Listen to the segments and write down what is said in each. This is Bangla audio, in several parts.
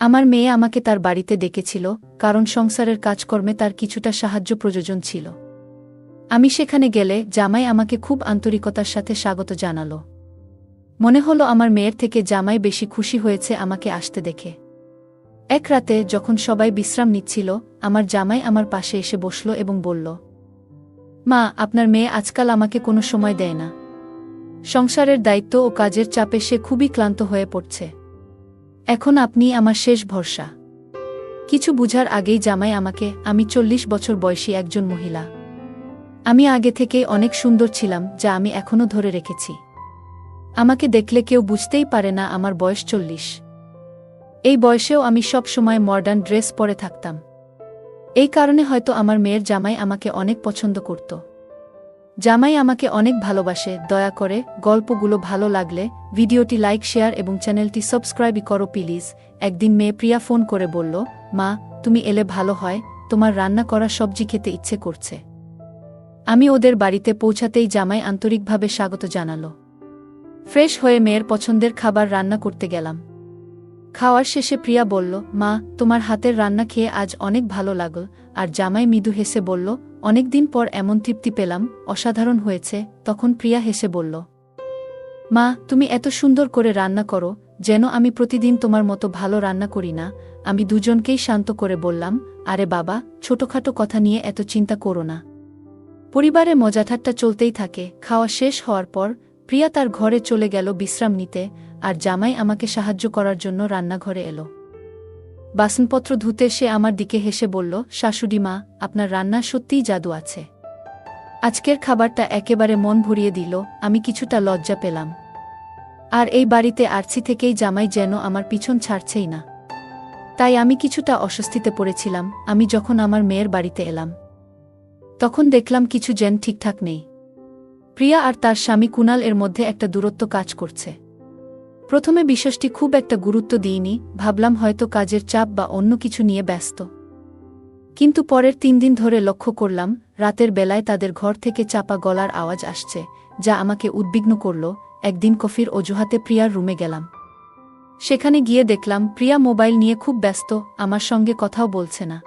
আমার মেয়ে আমাকে তার বাড়িতে ডেকেছিল, কারণ সংসারের কাজকর্মে তার কিছুটা সাহায্য প্রয়োজন ছিল। আমি সেখানে গেলে জামাই আমাকে খুব আন্তরিকতার সাথে স্বাগত জানালো। মনে হলো আমার মেয়ের থেকে জামাই বেশি খুশি হয়েছে আমাকে আসতে দেখে। এক রাতে যখন সবাই বিশ্রাম নিচ্ছিল, আমার জামাই আমার পাশে এসে বসল এবং বলল, মা, আপনার মেয়ে আজকাল আমাকে কোনো সময় দেয় না। সংসারের দায়িত্ব ও কাজের চাপে সে খুবই ক্লান্ত হয়ে পড়ছে। এখন আপনি আমার শেষ ভরসা। কিছু বুঝার আগেই জামাই আমাকে, আমি চল্লিশ বছর বয়সী একজন মহিলা। আমি আগে থেকেই অনেক সুন্দর ছিলাম, যা আমি এখনও ধরে রেখেছি। আমাকে দেখলে কেউ বুঝতেই পারে না আমার বয়স চল্লিশ। এই বয়সেও আমি সব সময় মডার্ন ড্রেস পরে থাকতাম। এই কারণে হয়তো আমার মেয়ের জামাই আমাকে অনেক পছন্দ করত। জামাই আমাকে অনেক ভালোবাসে, দয়া করে গল্পগুলো ভালো লাগলে ভিডিওটি লাইক, শেয়ার এবং চ্যানেলটি সাবস্ক্রাইবই করো প্লিজ। একদিন মেয়ে প্রিয়া ফোন করে বলল, মা, তুমি এলে ভালো হয়, তোমার রান্না করা সবজি খেতে ইচ্ছে করছে। আমি ওদের বাড়িতে পৌঁছাতেই জামাই আন্তরিকভাবে স্বাগত জানালো। ফ্রেশ হয়ে মেয়ের পছন্দের খাবার রান্না করতে গেলাম। খাওয়ার শেষে প্রিয়া বলল, মা, তোমার হাতের রান্না খেয়ে আজ অনেক ভালো লাগল আর জামাই মৃদু হেসে বলল, অনেকদিন পর এমন তৃপ্তি পেলাম, অসাধারণ হয়েছে। তখন প্রিয়া হেসে বলল, মা, তুমি এত সুন্দর করে রান্না করো, যেন আমি প্রতিদিন তোমার মতো ভালো রান্না করি না। আমি দুজনকেই শান্ত করে বললাম, আরে বাবা, ছোটখাটো কথা নিয়ে এত চিন্তা করো না। পরিবারে মজাঠাট্টা চলতেই থাকে, খাওয়া শেষ হওয়ার পর প্রিয়া তার ঘরে চলে গেল বিশ্রাম নিতে, আর জামাই আমাকে সাহায্য করার জন্য রান্নাঘরে এলো। বাসনপত্র ধুতে সে আমার দিকে হেসে বলল, শাশুড়ি মা, আপনার রান্না সত্যিই জাদু আছে। আজকের খাবারটা একেবারে মন ভরিয়ে দিল, আমি কিছুটা লজ্জা পেলাম। আর এই বাড়িতে আরছি থেকেই জামাই যেন আমার পিছন ছাড়ছেই না। তাই আমি কিছুটা অস্বস্তিতে পড়েছিলাম, আমি যখন আমার মেয়ের বাড়িতে এলাম। তখন দেখলাম কিছু যেন ঠিকঠাক নেই। প্রিয়া আর তার স্বামী কুনাল এর মধ্যে একটা দূরত্ব কাজ করছে। প্রথমে বিশ্বাসটি খুব একটা গুরুত্ব দিইনি, ভাবলাম হয়তো কাজের চাপ বা অন্য কিছু নিয়ে ব্যস্ত। কিন্তু পরের তিন দিন ধরে লক্ষ্য করলাম, রাতের বেলায় তাদের ঘর থেকে চাপা গলার আওয়াজ আসছে, যা আমাকে উদ্বিগ্ন করল, একদিন কফির অজুহাতে প্রিয়ার রুমে গেলাম। সেখানে গিয়ে দেখলাম, প্রিয়া মোবাইল নিয়ে খুব ব্যস্ত, আমার সঙ্গে কথাও বলছে না।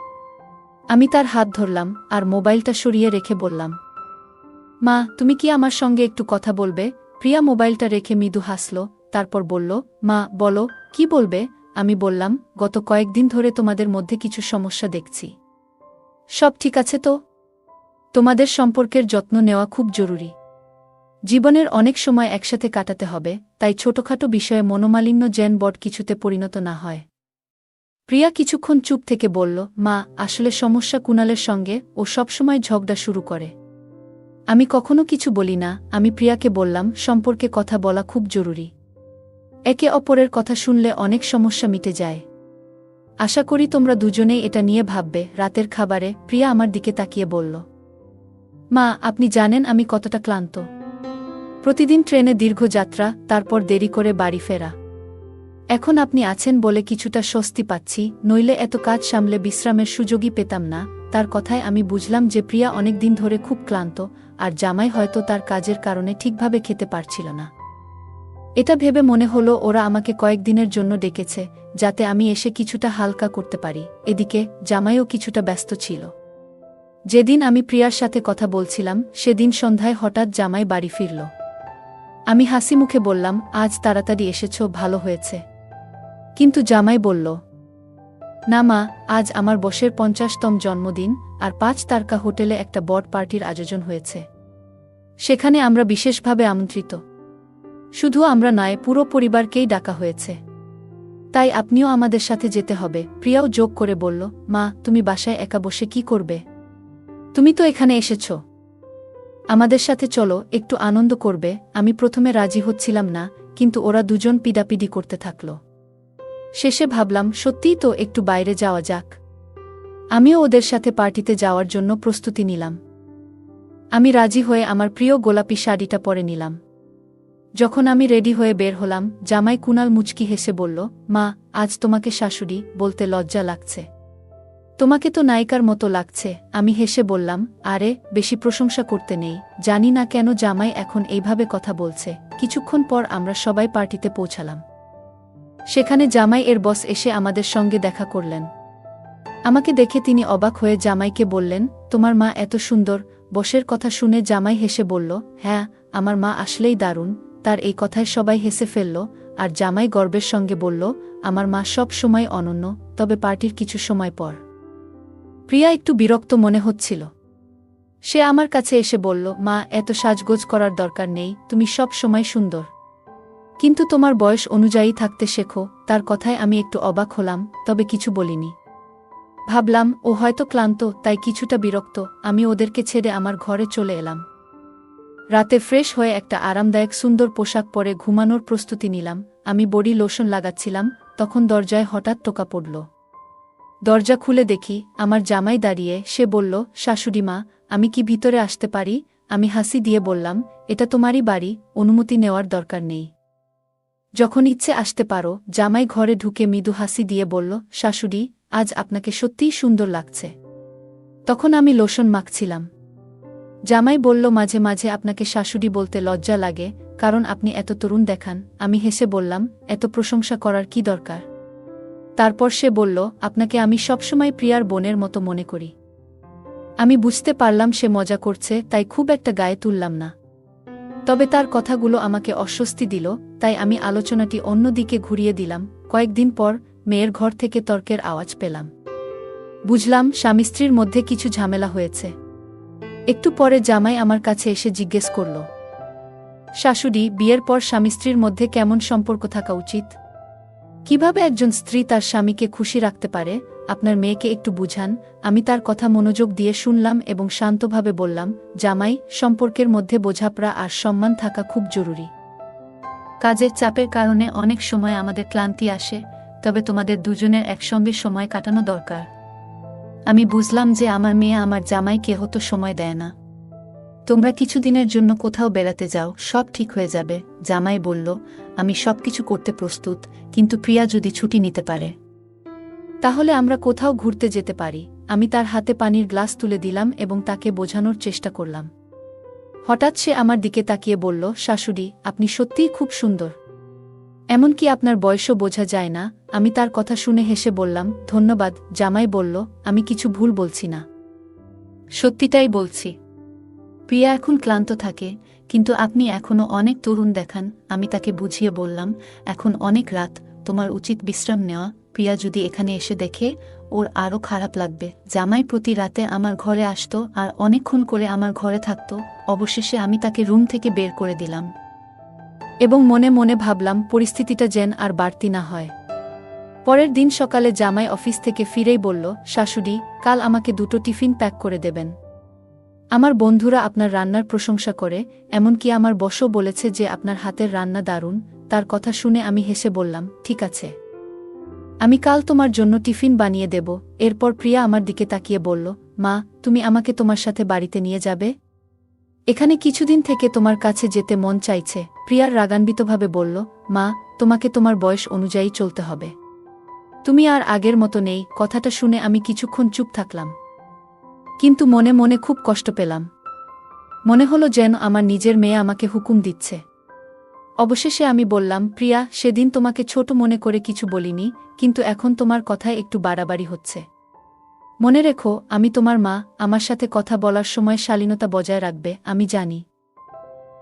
আমি তার হাত ধরলাম, আর মোবাইলটা সরিয়ে রেখে বললাম, মা, তুমি কি আমার সঙ্গে একটু কথা বলবে? প্রিয়া মোবাইলটা রেখে মৃদু হাসল তারপর বলল, মা, বলো, কি বলবে? আমি বললাম, গত কয়েকদিন ধরে তোমাদের মধ্যে কিছু সমস্যা দেখছি। সব ঠিক আছে তো? তোমাদের সম্পর্কের যত্ন নেওয়া খুব জরুরি। জীবনের অনেক সময় একসাথে কাটাতে হবে, তাই ছোটখাটো বিষয়ে মনোমালিন্য জেন বট কিছুতে পরিণত না হয়। প্রিয়া কিছুক্ষণ চুপ থেকে বলল, মা, আসলে সমস্যা কুণালের সঙ্গে, ও সবসময় ঝগড়া শুরু করে। আমি কখনো কিছু বলি না। আমি প্রিয়াকে বললাম, সম্পর্কে কথা বলা খুব জরুরি। একে অপরের কথা শুনলে অনেক সমস্যা মিটে যায়। আশা করি তোমরা দুজনেই এটা নিয়ে ভাববে, রাতের খাবারে প্রিয়া আমার দিকে তাকিয়ে বলল, মা, আপনি জানেন আমি কতটা ক্লান্ত। প্রতিদিন ট্রেনে দীর্ঘ যাত্রা, তারপর দেরি করে বাড়ি ফেরা। এখন আপনি আছেন বলে কিছুটা স্বস্তি পাচ্ছি, নইলে এত কাজ সামলে বিশ্রামের সুযোগই পেতাম না। তার কথায় আমি বুঝলাম যে প্রিয়া অনেক দিন ধরে খুব ক্লান্ত, আর জামাই হয়তো তার কাজের কারণে ঠিকভাবে খেতে পারছিল না। এটা ভেবে মনে হলো ওরা আমাকে কয়েকদিনের জন্য ডেকেছে, যাতে আমি এসে কিছুটা হালকা করতে পারি। এদিকে, জামাইও কিছুটা ব্যস্ত ছিল। যেদিন আমি প্রিয়ার সাথে কথা বলছিলাম, সেদিন সন্ধ্যায় হঠাৎ জামাই বাড়ি ফিরল। আমি হাসি মুখে বললাম, আজ তাড়াতাড়ি এসেছ, ভালো হয়েছে। কিন্তু জামাই বলল, না মা, আজ আমার বসের পঞ্চাশতম জন্মদিন, আর পাঁচ তারকা হোটেলে একটা বড় পার্টির আয়োজন হয়েছে। সেখানে আমরা বিশেষভাবে আমন্ত্রিত। শুধু আমরা নয়, পুরো পরিবারকেই ডাকা হয়েছে। তাই আপনিও আমাদের সাথে যেতে হবে, প্রিয়াও যোগ করে বলল, মা, তুমি বাসায় একা বসে কি করবে? তুমি তো এখানে এসেছ। আমাদের সাথে চলো, একটু আনন্দ করবে, আমি প্রথমে রাজি হচ্ছিলাম না, কিন্তু ওরা দুজন পিডাপিডি করতে থাকল। শেষে ভাবলাম, সত্যিই তো একটু বাইরে যাওয়া যাক। আমিও ওদের সাথে পার্টিতে যাওয়ার জন্য প্রস্তুতি নিলাম। আমি রাজি হয়ে আমার প্রিয় গোলাপি শাড়িটা পরে নিলাম। যখন আমি রেডি হয়ে বের হলাম, জামাই কুনাল মুচকি হেসে বলল, মা, আজ তোমাকে শাশুড়ি বলতে লজ্জা লাগছে। তোমাকে তো নায়িকার মতো লাগছে। আমি হেসে বললাম, আরে, বেশি প্রশংসা করতে নেই। জানি না কেন জামাই এখন এইভাবে কথা বলছে। কিছুক্ষণ পর আমরা সবাই পার্টিতে পৌঁছালাম। সেখানে জামাই এর বস এসে আমাদের সঙ্গে দেখা করলেন। আমাকে দেখে তিনি অবাক হয়ে জামাইকে বললেন, তোমার মা এত সুন্দর। বসের কথা শুনে জামাই হেসে বলল হ্যাঁ আমার মা আসলেই দারুণ। তার এই কথায় সবাই হেসে ফেলল আর জামাই গর্বের সঙ্গে বলল, আমার মা সব সময় অনন্য, তবে পার্টির কিছু সময় পর। প্রিয়া একটু বিরক্ত মনে হচ্ছিল। সে আমার কাছে এসে বলল, মা, এত সাজগোজ করার দরকার নেই, তুমি সব সময় সুন্দর। কিন্তু তোমার বয়স অনুযায়ী থাকতে শেখো, তার কথায় আমি একটু অবাক হলাম, তবে কিছু বলিনি। ভাবলাম, ও হয়তো ক্লান্ত, তাই কিছুটা বিরক্ত, আমি ওদেরকে ছেড়ে আমার ঘরে চলে এলাম। রাতে ফ্রেশ হয়ে একটা আরামদায়ক সুন্দর পোশাক পরে ঘুমানোর প্রস্তুতি নিলাম। আমি বডি লোশন লাগাচ্ছিলাম, তখন দরজায় হঠাৎ টোকা পড়ল। দরজা খুলে দেখি, আমার জামাই দাঁড়িয়ে, সে বলল, শাশুড়ি মা, আমি কি ভিতরে আসতে পারি? আমি হাসি দিয়ে বললাম, এটা তোমারই বাড়ি, অনুমতি নেওয়ার দরকার নেই। যখন ইচ্ছে আসতে পারো, জামাই ঘরে ঢুকে মৃদু হাসি দিয়ে বলল, শাশুড়ি, আজ আপনাকে সত্যিই সুন্দর লাগছে। তখন আমি লোশন মাখছিলাম। জামাই বলল, মাঝে মাঝে আপনাকে শাশুড়ি বলতে লজ্জা লাগে, কারণ আপনি এত তরুণ দেখান। আমি হেসে বললাম, এত প্রশংসা করার কি দরকার? তারপর সে বলল, আপনাকে আমি সবসময় প্রিয়ার বোনের মতো মনে করি। আমি বুঝতে পারলাম সে মজা করছে, তাই খুব একটা গায়ে তুললাম না। তবে তার কথাগুলো আমাকে অস্বস্তি দিল, তাই আমি আলোচনাটি অন্যদিকে ঘুরিয়ে দিলাম। কয়েকদিন পর মেয়ের ঘর থেকে তর্কের আওয়াজ পেলাম। বুঝলাম, স্বামী স্ত্রীর মধ্যে কিছু ঝামেলা হয়েছে। একটু পরে জামাই আমার কাছে এসে জিজ্ঞেস করল, শাশুড়ি, বিয়ের পর স্বামী স্ত্রীর মধ্যে কেমন সম্পর্ক থাকা উচিত? কীভাবে একজন স্ত্রী তার স্বামীকে খুশি রাখতে পারে? আপনার মেয়েকে একটু বুঝান। আমি তার কথা মনোযোগ দিয়ে শুনলাম এবং শান্তভাবে বললাম, জামাই, সম্পর্কের মধ্যে বোঝাপড়া আর সম্মান থাকা খুব জরুরি। কাজের চাপের কারণে অনেক সময় আমাদের ক্লান্তি আসে, তবে তোমাদের দুজনের একসঙ্গে সময় কাটানো দরকার। আমি বুঝলাম যে আমার মেয়ে আমার জামাইকে হতো সময় দেয় না। তোমরা কিছুদিনের জন্য কোথাও বেড়াতে যাও, সব ঠিক হয়ে যাবে, জামাই বলল। আমি সব কিছু করতে প্রস্তুত, কিন্তু প্রিয়া যদি ছুটি নিতে পারে। তাহলে আমরা কোথাও ঘুরতে যেতে পারি। আমি তার হাতে পানির গ্লাস তুলে দিলাম এবং তাকে বোঝানোর চেষ্টা করলাম। হঠাৎ সে আমার দিকে তাকিয়ে বলল, শাশুড়ি, আপনি সত্যিই খুব সুন্দর। এমনকি আপনার বয়সও বোঝা যায় না। আমি তার কথা শুনে হেসে বললাম, ধন্যবাদ, জামাই বলল, আমি কিছু ভুল বলছি না। সত্যিটাই বলছি। প্রিয়া এখন ক্লান্ত থাকে, কিন্তু আপনি এখনও অনেক তরুণ দেখান, আমি তাকে বুঝিয়ে বললাম, এখন অনেক রাত, তোমার উচিত বিশ্রাম নেওয়া। প্রিয়া যদি এখানে এসে দেখে, ওর আরও খারাপ লাগবে। জামাই প্রতি রাতে আমার ঘরে আসতো, আর অনেকক্ষণ করে আমার ঘরে থাকতো, অবশেষে আমি তাকে রুম থেকে বের করে দিলাম। এবং মনে মনে ভাবলাম, পরিস্থিতিটা যেন আর বাড়তি না হয়। পরের দিন সকালে জামাই অফিস থেকে ফিরেই বলল, শাশুড়ি, কাল আমাকে দুটো টিফিন প্যাক করে দেবেন। আমার বন্ধুরা আপনার রান্নার প্রশংসা করে, এমনকি আমার বসও বলেছে যে আপনার হাতের রান্না দারুণ, তার কথা শুনে আমি হেসে বললাম, ঠিক আছে। আমি কাল তোমার জন্য টিফিন বানিয়ে দেব। এরপর প্রিয়া আমার দিকে তাকিয়ে বলল, মা, তুমি আমাকে তোমার সাথে বাড়িতে নিয়ে যাবে? এখানে কিছুদিন থেকে তোমার কাছে যেতে মন চাইছে। প্রিয়ার রাগান্বিতভাবে বলল, মা, তোমাকে তোমার বয়স অনুযায়ী চলতে হবে। তুমি আর আগের মতো নেই, কথাটা শুনে আমি কিছুক্ষণ চুপ থাকলাম। কিন্তু মনে মনে খুব কষ্ট পেলাম। মনে হলো যেন আমার নিজের মেয়ে আমাকে হুকুম দিচ্ছে। অবশেষে আমি বললাম, প্রিয়া, সেদিন তোমাকে ছোট মনে করে কিছু বলিনি, কিন্তু এখন তোমার কথায় একটু বাড়াবাড়ি হচ্ছে। মনে রেখো, আমি তোমার মা, আমার সাথে কথা বলার সময় শালীনতা বজায় রাখবে, আমি জানি।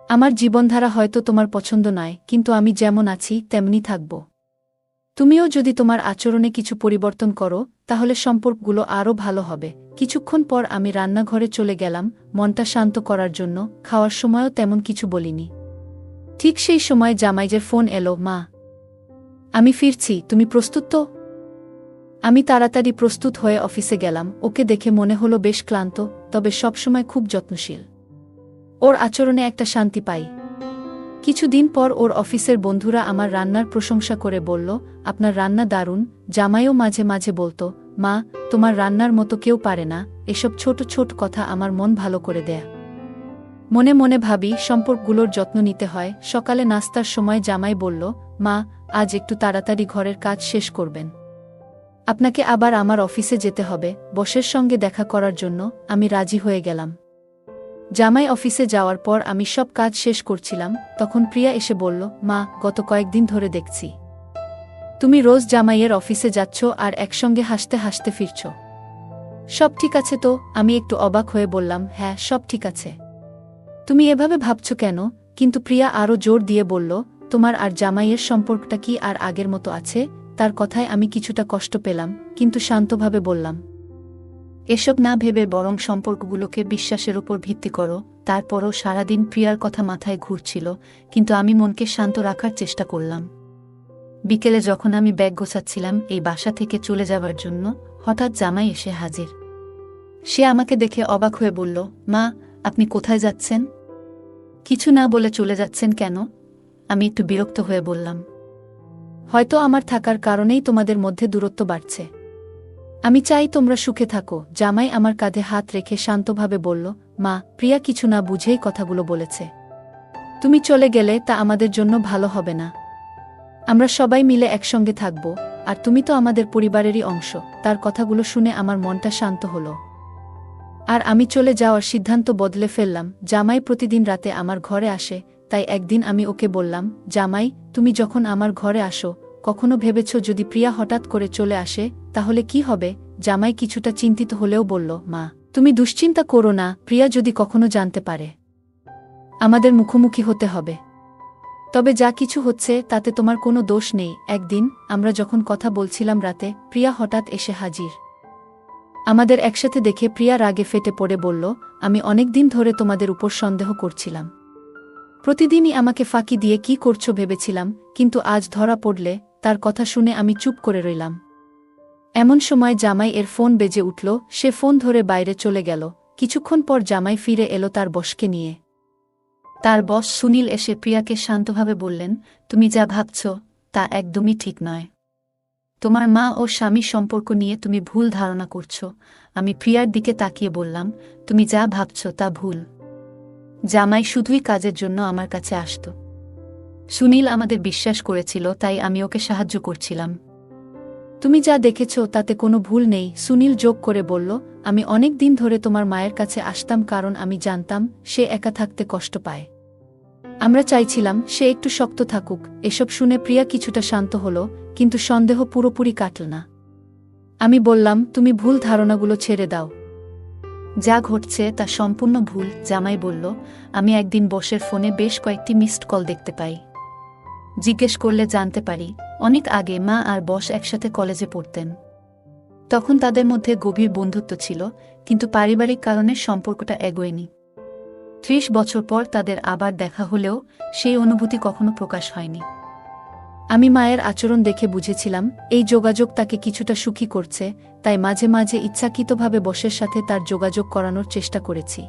আমার জীবনধারা হয়তো তোমার পছন্দ নয়, কিন্তু আমি যেমন আছি, তেমনি থাকব। তুমিও যদি তোমার আচরণে কিছু পরিবর্তন করো, তাহলে সম্পর্কগুলো আরও ভালো হবে। কিছুক্ষণ পর আমি রান্নাঘরে চলে গেলাম, মনটা শান্ত করার জন্য, খাওয়ার সময়ও তেমন কিছু বলিনি। ঠিক সেই সময় জামাইজের ফোন এলো, মা, আমি ফিরছি, তুমি প্রস্তুত তো? আমি তাড়াতাড়ি প্রস্তুত হয়ে অফিসে গেলাম, ওকে দেখে মনে হলো বেশ ক্লান্ত, তবে সবসময় খুব যত্নশীল। ওর আচরণে একটা শান্তি পাই। কিছুদিন পর ওর অফিসের বন্ধুরা আমার রান্নার প্রশংসা করে বলল, আপনার রান্না দারুণ। জামাইও মাঝে মাঝে বলতো, মা, তোমার রান্নার মতো কেউ পারে না। এসব ছোট ছোট কথা আমার মন ভালো করে দেয়া। মনে মনে ভাবি, সম্পর্কগুলোর যত্ন নিতে হয়। সকালে নাস্তার সময় জামাই বলল, মা, আজ একটু তাড়াতাড়ি ঘরের কাজ শেষ করবেন। আপনাকে আবার আমার অফিসে যেতে হবে। বসের সঙ্গে দেখা করার জন্য আমি রাজি হয়ে গেলাম। জামাই অফিসে যাওয়ার পর আমি সব কাজ শেষ করছিলাম, তখন প্রিয়া এসে বলল, মা, গত কয়েকদিন ধরে দেখছি। তুমি রোজ জামাইয়ের অফিসে যাচ্ছ আর একসঙ্গে হাসতে হাসতে ফিরছ। সব ঠিক আছে তো? আমি একটু অবাক হয়ে বললাম হ্যাঁ সব ঠিক আছে। তুমি এভাবে ভাবছ কেন? কিন্তু প্রিয়া আরও জোর দিয়ে বলল, তোমার আর জামাইয়ের সম্পর্কটা কি আর আগের মতো আছে? তার কথায় আমি কিছুটা কষ্ট পেলাম, কিন্তু শান্তভাবে বললাম এসব না ভেবে বরং সম্পর্কগুলোকে বিশ্বাসের ওপর ভিত্তি করো, তারপরও সারাদিন প্রিয়ার কথা মাথায় ঘুরছিল, কিন্তু আমি মনকে শান্ত রাখার চেষ্টা করলাম। বিকেলে যখন আমি ব্যাগ গোছাচ্ছিলাম এই বাসা থেকে চলে যাওয়ার জন্য, হঠাৎ জামাই এসে হাজির। সে আমাকে দেখে অবাক হয়ে বলল, মা, আপনি কোথায় যাচ্ছেন? কিছু না বলে চলে যাচ্ছেন কেন? আমি একটু বিরক্ত হয়ে বললাম। হয়তো আমার থাকার কারণেই তোমাদের মধ্যে দূরত্ব বাড়ছে। আমি চাই তোমরা সুখে থাকো। জামাই আমার কাঁধে হাত রেখে শান্তভাবে বলল, মা, প্রিয়া কিছু না বুঝেই কথাগুলো বলেছে। তুমি চলে গেলে তা আমাদের জন্য ভালো হবে না। আমরা সবাই মিলে একসঙ্গে থাকব, আর তুমি তো আমাদের পরিবারেরই অংশ তার কথাগুলো শুনে আমার মনটা শান্ত হল। আর আমি চলে যাওয়ার সিদ্ধান্ত বদলে ফেললাম। জামাই প্রতিদিন রাতে আমার ঘরে আসে, তাই একদিন আমি ওকে বললাম, জামাই, তুমি যখন আমার ঘরে আসো কখনো ভেবেছ যদি প্রিয়া হঠাৎ করে চলে আসে, তাহলে কি হবে? জামাই কিছুটা চিন্তিত হলেও বলল, মা, তুমি দুশ্চিন্তা করো না, প্রিয়া যদি কখনো জানতে পারে, আমাদের মুখোমুখি হতে হবে। তবে যা কিছু হচ্ছে, তাতে তোমার কোনো দোষ নেই। একদিন, আমরা যখন কথা বলছিলাম রাতে, প্রিয়া হঠাৎ এসে হাজির। আমাদের একসাথে দেখে প্রিয়া রাগে ফেটে পড়ে বলল, আমি অনেক দিন ধরে তোমাদের উপর সন্দেহ করছিলাম। প্রতিদিনই আমাকে ফাঁকি দিয়ে কি করছ ভেবেছিলাম, কিন্তু আজ ধরা পড়লে তার কথা শুনে আমি চুপ করে রইলাম। এমন সময় জামাই এর ফোন বেজে উঠল, সে ফোন ধরে বাইরে চলে গেল। কিছুক্ষণ পর জামাই ফিরে এলো তার বসকে নিয়ে। তার বস সুনীল এসে প্রিয়াকে শান্তভাবে বললেন, তুমি যা ভাবছ, তা একদমই ঠিক নয়। তোমার মা ও স্বামী সম্পর্ক নিয়ে তুমি ভুল ধারণা করছ। আমি প্রিয়ার দিকে তাকিয়ে বললাম, তুমি যা ভাবছ তা ভুল। জামাই শুধুই কাজের জন্য আমার কাছে আসত। সুনীল আমাদের বিশ্বাস করেছিল, তাই আমি ওকে সাহায্য করছিলাম। তুমি যা দেখেছ তাতে কোনো ভুল নেই, সুনীল যোগ করে বলল, আমি অনেক দিন ধরে তোমার মায়ের কাছে আসতাম কারণ আমি জানতাম, সে একা থাকতে কষ্ট পায়। আমরা চাইছিলাম সে একটু শক্ত থাকুক, এসব শুনে প্রিয়া কিছুটা শান্ত হল, কিন্তু সন্দেহ পুরোপুরি কাটল না। আমি বললাম, তুমি ভুল ধারণাগুলো ছেড়ে দাও। যা ঘটছে তা সম্পূর্ণ ভুল, জামাই বলল, আমি একদিন বসের ফোনে বেশ কয়েকটি মিসড কল দেখতে পাই। জিজ্ঞেস করলে জানতে পারি, অনেক আগে মা আর বস একসাথে কলেজে পড়তেন। তখন তাদের মধ্যে গভীর বন্ধুত্ব ছিল, কিন্তু পারিবারিক কারণে সম্পর্কটা এগোয়নি। ত্রিশ বছর পর তাদের আবার দেখা হলেও সেই অনুভূতি কখনো প্রকাশ হয়নি। আমি মায়ের আচরণ দেখে বুঝেছিলাম, এই যোগাযোগ তাকে কিছুটা সুখী করছে, তাই মাঝে মাঝে ইচ্ছাকৃতভাবে বসের সাথে তার যোগাযোগ করানোর চেষ্টা করেছি।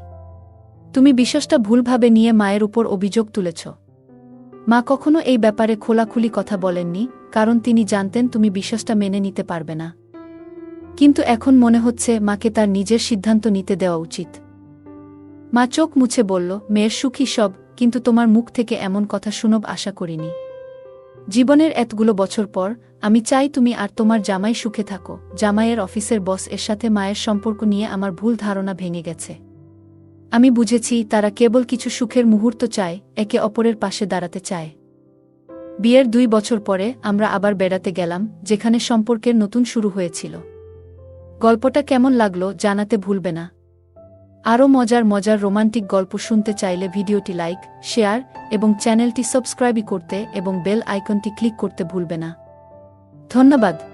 তুমি বিশ্বাসটা ভুলভাবে নিয়ে মায়ের উপর অভিযোগ তুলেছ। মা কখনো এই ব্যাপারে খোলাখুলি কথা বলেননি, কারণ তিনি জানতেন তুমি বিশ্বাসটা মেনে নিতে পারবে না। কিন্তু এখন মনে হচ্ছে মাকে তার নিজের সিদ্ধান্ত নিতে দেওয়া উচিত। মা চোখ মুছে বলল, মেয়ের সুখী সব, কিন্তু তোমার মুখ থেকে এমন কথা শুনব আশা করিনি। জীবনের এতগুলো বছর পর, আমি চাই তুমি আর তোমার জামাই সুখে থাকো। জামাইয়ের অফিসের বস এর সাথে মায়ের সম্পর্ক নিয়ে আমার ভুল ধারণা ভেঙে গেছে। আমি বুঝেছি তারা কেবল কিছু সুখের মুহূর্ত চায়, একে অপরের পাশে দাঁড়াতে চায়। বিয়ের দুই বছর পরে আমরা আবার বেড়াতে গেলাম, যেখানে সম্পর্কের নতুন শুরু হয়েছিল। গল্পটা কেমন লাগল জানাতে ভুলবে না। আরও মজার মজার রোমান্টিক গল্প শুনতে চাইলে ভিডিওটি লাইক, শেয়ার এবং চ্যানেলটি সাবস্ক্রাইব করতে এবং বেল আইকনটি ক্লিক করতে ভুলবে না। ধন্যবাদ।